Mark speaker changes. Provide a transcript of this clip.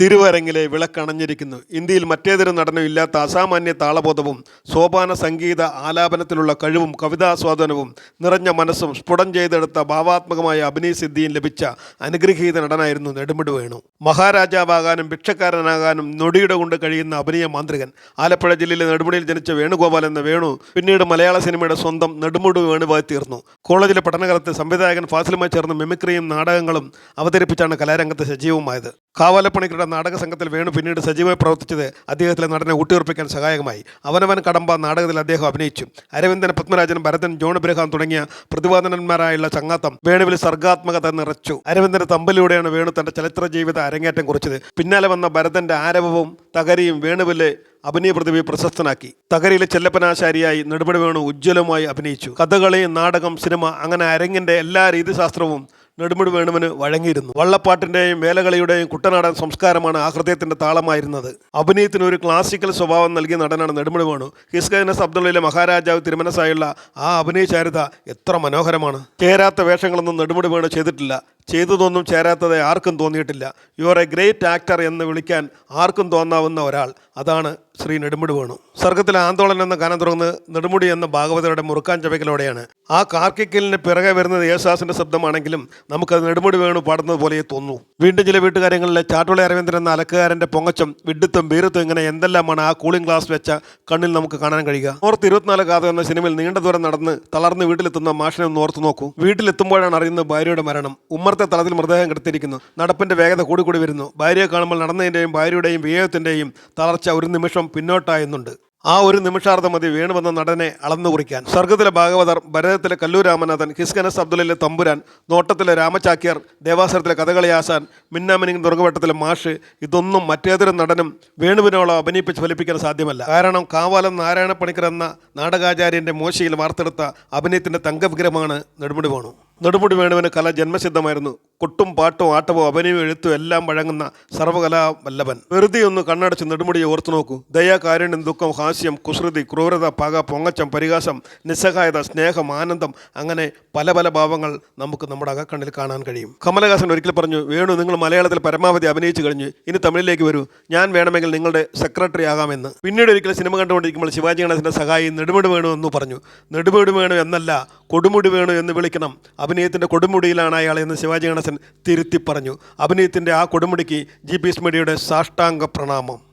Speaker 1: തിരുവരങ്ങിലെ വിളക്കണഞ്ഞിരിക്കുന്നു. ഇന്ത്യയിൽ മറ്റേതൊരു നടനും ഇല്ലാത്ത അസാമാന്യ താളബോധവും സോപാന സംഗീത ആലാപനത്തിലുള്ള കഴിവും കവിതാസ്വാദനവും നിറഞ്ഞ മനസ്സും സ്ഫുടം ചെയ്തെടുത്ത ഭാവാത്മകമായ അഭിനയ സിദ്ധിയും ലഭിച്ച അനുഗ്രഹീത നടനായിരുന്നു നെടുമിട് വേണു. മഹാരാജാവാകാനും ഭിക്ഷക്കാരനാകാനും നൊടിയുടെ കൊണ്ട് കഴിയുന്ന അഭിനയ മാന്ത്രികൻ. ആലപ്പുഴ ജില്ലയിലെ നെടുമുടിയിൽ ജനിച്ച വേണുഗോപാൽ എന്ന വേണു പിന്നീട് മലയാള സിനിമയുടെ സ്വന്തം നെടുമുട് വേണുവായി തീർന്നു. കോളേജിലെ പഠനകാലത്ത് സംവിധായകൻ ഫാസിലുമായി ചേർന്ന് മിമിക്രിയും നാടകങ്ങളും അവതരിപ്പിച്ചാണ് കലാരംഗത്ത് സജീവമായത്. കാവാലപ്പണിക്കരുടെ നാടക സംഘത്തിൽ വേണു പിന്നീട് സജീവമായി പ്രവർത്തിച്ചത് അദ്ദേഹത്തിലെ നടനെ ഊട്ടിയുറപ്പിക്കാൻ സഹായകമായി. അവനവൻ കടമ്പ നാടകത്തിൽ അദ്ദേഹം അഭിനയിച്ചു. അരവിന്ദൻ പത്മരാജൻ ഭരതൻ ജോൺ ഇബ്രഹാം തുടങ്ങിയ പ്രതിപാദനന്മാരായുള്ള ചങ്ങാത്തം വേണുവിൽ സർഗാത്മകത നിറച്ചു. അരവിന്ദന്റെ തമ്പലിലൂടെയാണ് വേണു തന്റെ ചലച്ചിത്ര ജീവിത അരങ്ങേറ്റം കുറിച്ചത്. പിന്നാലെ വന്ന ഭരതന്റെ ആരവവും തകരിയും വേണുവിലെ അഭിനയ പ്രതിഭയെ പ്രശസ്തനാക്കി. തകരയിലെ ചെല്ലപ്പനാശാരിയായി നെടുപടി വേണു ഉജ്ജ്വലമായി അഭിനയിച്ചു. കഥകളി നാടകം സിനിമ അങ്ങനെ അരങ്ങിന്റെ എല്ലാ രീതിശാസ്ത്രവും നെടുമുടി വേണുവിന് വഴങ്ങിയിരുന്നു. വള്ളപ്പാട്ടിന്റെയും വേലകളിയുടെയും കുട്ടനാടൻ സംസ്കാരമാണ് ആ ഹൃദയത്തിന്റെ താളമായിരുന്നത്. അഭിനയത്തിന് ഒരു ക്ലാസിക്കൽ സ്വഭാവം നൽകിയ നടനാണ് നെടുമുടി വേണു. ഹിസ്ഗനസ് അബ്ദുള്ളയിലെ മഹാരാജാവ് തിരുമനസായുള്ള ആ അഭിനയ ചാരുത എത്ര മനോഹരമാണ്. ചേരാത്ത വേഷങ്ങളൊന്നും നെടുമുടി വേണു ചെയ്തിട്ടില്ല. ചെയ്തതൊന്നും ചേരാത്തത് ആർക്കും തോന്നിയിട്ടില്ല. You are a great actor എന്ന് വിളിക്കാൻ ആർക്കും തോന്നാവുന്ന ഒരാൾ. അതാണ് ശ്രീ നെടുമുടി വേണു. സർഗത്തിലെ ആന്തോളൻ എന്ന ഗാനം തുറന്ന് നെടുമുടി എന്ന ഭാഗവതരുടെ മുറുക്കാൻ ചവയ്ക്കലോടെയാണ്. ആ കാർക്കിക്കലിന് പിറകെ വരുന്നത് യേശുദാസിന്റെ ശബ്ദമാണെങ്കിലും നമുക്കത് നെടുമുടി വേണു പാടുന്നത് പോലെ തോന്നുന്നു. വീണ്ടും ചില വീട്ടുകാര്യങ്ങളിലെ ചാട്ടുളി അരവിന്ദൻ എന്ന അലക്കുകാരന്റെ പൊങ്ങച്ചം വിഡ്ഢിത്തും ബീരത്തും ഇങ്ങനെ എന്തെല്ലാമാണ് ആ കൂളിംഗ് ഗ്ലാസ് വെച്ച കണ്ണിൽ നമുക്ക് കാണാൻ കഴിയുക? ഓർത്ത് ഇരുപത്തിനാല് കാതം എന്ന സിനിമയിൽ നീണ്ട ദൂരം നടന്ന് തളർന്ന് വീട്ടിലെത്തുന്ന മാഷിനെ ഒന്ന് ഓർത്ത് നോക്കൂ. വീട്ടിലെത്തുമ്പോഴാണ് അറിയുന്നത് ഭാര്യയുടെ മരണം. ഉമ്മർത്തെ തളത്തിൽ മൃതദേഹം കിടത്തിയിരിക്കുന്നു നടപ്പിന്റെ വേഗത കൂടിക്കൂടി വരുന്നു. ഭാര്യയെ കാണുമ്പോൾ നടന്നതിന്റെയും ഭാര്യയുടെയും വിയോഗത്തിന്റെയും തളർച്ച ഒരു നിമിഷം പിന്നോട്ടായുന്നുണ്ട്. ആ ഒരു നിമിഷാർത്ഥം മതി വേണുവെന്ന നടനെ അളന്നു കുറിക്കാൻ. സ്വർഗത്തിലെ ഭാഗവതർ ഭരതത്തിലെ കല്ലൂർ രാമനാഥൻ ഹിസ്കനസ് അബ്ദുലിലെ തമ്പുരാൻ നോട്ടത്തിലെ രാമചാക്യർ ദേവാസുരത്തിലെ കഥകളി ആശാൻ മിന്നാമിനിങ് തുറകുവട്ടത്തിലെ മാഷ് ഇതൊന്നും മറ്റേതൊരു നടനും വേണുവിനോളം അഭിനയിപ്പിച്ച് ഫലിപ്പിക്കാൻ സാധ്യമല്ല. കാരണം കാവാലം നാരായണ പണിക്കർ എന്ന നാടകാചാര്യന്റെ മോശയിൽ വാർത്തെടുത്ത അഭിനയത്തിന്റെ തങ്കവിഗ്രഹമാണ് നെടുമുടി വേണു. നെടുമുടി വേണുവിന് കല ജന്മസിദ്ധമായിരുന്നു. കൊട്ടും പാട്ടും ആട്ടവും അഭിനയവും എഴുത്തും എല്ലാം വഴങ്ങുന്ന സർവകലാ വല്ലഭൻ. വെറുതെ ഒന്ന് കണ്ണടച്ച് നെടുമുടിയെ ഓർത്തു നോക്കൂ. ദയ കാരുണ്യം ദുഃഖം ഹാസ്യം കുസൃതി ക്രൂരത പക പൊങ്ങച്ചം പരിഹാസം നിസ്സഹായത സ്നേഹം ആനന്ദം അങ്ങനെ പല പല ഭാവങ്ങൾ നമുക്ക് നമ്മുടെ അകക്കണ്ണിൽ കാണാൻ കഴിയും. കമലഹാസൻ ഒരിക്കൽ പറഞ്ഞു വേണു നിങ്ങൾ മലയാളത്തിൽ പരമാവധി അഭിനയിച്ചു കഴിഞ്ഞു ഇനി തമിഴിലേക്ക് വരൂ. ഞാൻ വേണമെങ്കിൽ നിങ്ങളുടെ സെക്രട്ടറി ആകാമെന്ന്. പിന്നീട് ഒരിക്കൽ സിനിമ കണ്ടുകൊണ്ടിരിക്കുമ്പോൾ ശിവാജി ഗണേശന്റെ സഹായി നെടുമുടി വേണു എന്ന് പറഞ്ഞു. നെടുമുടി വേണു എന്നല്ല കൊടുമുടി വേണു എന്ന് വിളിക്കണം. അഭിനയത്തിന്റെ കൊടുമുടിയിലാണ് അയാൾ എന്ന് ശിവാജി ഗണേശൻ തിരുത്തി പറഞ്ഞു. അഭിനയത്തിന്റെ ആ കൊടുമുടിക്ക് ജി പി സ്മിഡിയുടെ സാഷ്ടാംഗ പ്രണാമം.